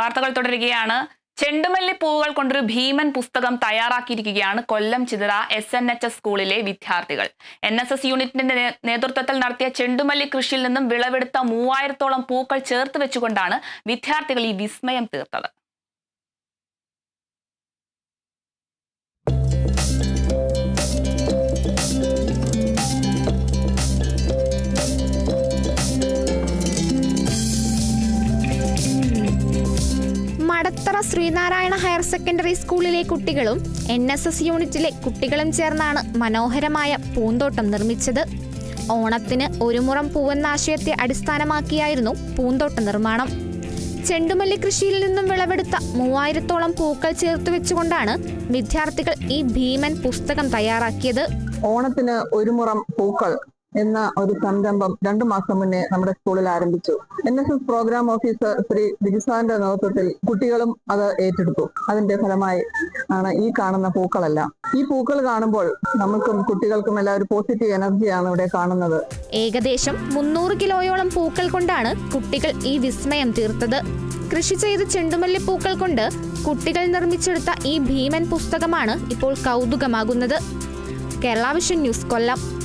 വാർത്തകൾ തുടരുകയാണ്. ചെണ്ടുമല്ലി പൂവുകൾ കൊണ്ടൊരു ഭീമൻ പുസ്തകം തയ്യാറാക്കിയിരിക്കുകയാണ് Kollam Chithara S N H S സ്കൂളിലെ വിദ്യാർത്ഥികൾ. എൻ എസ് എസ് യൂണിറ്റിന്റെ നേതൃത്വത്തിൽ നടത്തിയ ചെണ്ടുമല്ലി കൃഷിയിൽ നിന്നും വിളവെടുത്ത മൂവായിരത്തോളം പൂക്കൾ ചേർത്ത് വെച്ചുകൊണ്ടാണ് വിദ്യാർത്ഥികൾ ഈ വിസ്മയം തീർത്തത്. മടത്തറ ശ്രീനാരായണ ഹയർ സെക്കൻഡറി സ്കൂളിലെ കുട്ടികളും എൻ എസ് എസ് യൂണിറ്റിലെ കുട്ടികളും ചേർന്നാണ് മനോഹരമായ പൂന്തോട്ടം നിർമ്മിച്ചത്. ഓണത്തിന് ഒരു മുറം പൂവെന്ന ആശയത്തെ അടിസ്ഥാനമാക്കിയായിരുന്നു പൂന്തോട്ട നിർമ്മാണം. ചെണ്ടുമല്ലി കൃഷിയിൽ നിന്നും വിളവെടുത്ത മൂവായിരത്തോളം പൂക്കൾ ചേർത്ത് വെച്ചുകൊണ്ടാണ് വിദ്യാർത്ഥികൾ ഈ ഭീമൻ പുസ്തകം തയ്യാറാക്കിയത്. ഓണത്തിന് ഒരു മുറം പൂക്കൾ എന്ന ഒരു സംരംഭം രണ്ടു മാസം മുന്നേ നമ്മുടെ സ്കൂളിൽ ആരംഭിച്ചു. N S S program officer Shri ബിജുസാറിന്റെ നേതൃത്വത്തിൽ കുട്ടികളും അത് ഏറ്റെടുത്തു. അതിന്റെ ഫലമായി ആണ് ഈ കാണുന്ന പൂക്കളെല്ലാം. ഈ പൂക്കൾ കാണുമ്പോൾ നമുക്കും കുട്ടികൾക്കും എല്ലാം ഒരു പോസിറ്റീവ് എനർജിയാണ് ഇവിടെ കാണുന്നത്. ഏകദേശം മുന്നൂറ് കിലോയോളം പൂക്കൾ കൊണ്ടാണ് കുട്ടികൾ ഈ വിസ്മയം തീർത്തത്. കൃഷി ചെയ്ത ചെണ്ടുമല്ലി പൂക്കൾ കൊണ്ട് കുട്ടികൾ നിർമ്മിച്ചെടുത്ത ഈ ഭീമൻ പുസ്തകമാണ് ഇപ്പോൾ കൗതുകമാകുന്നത്. Kerala vision news Kollam.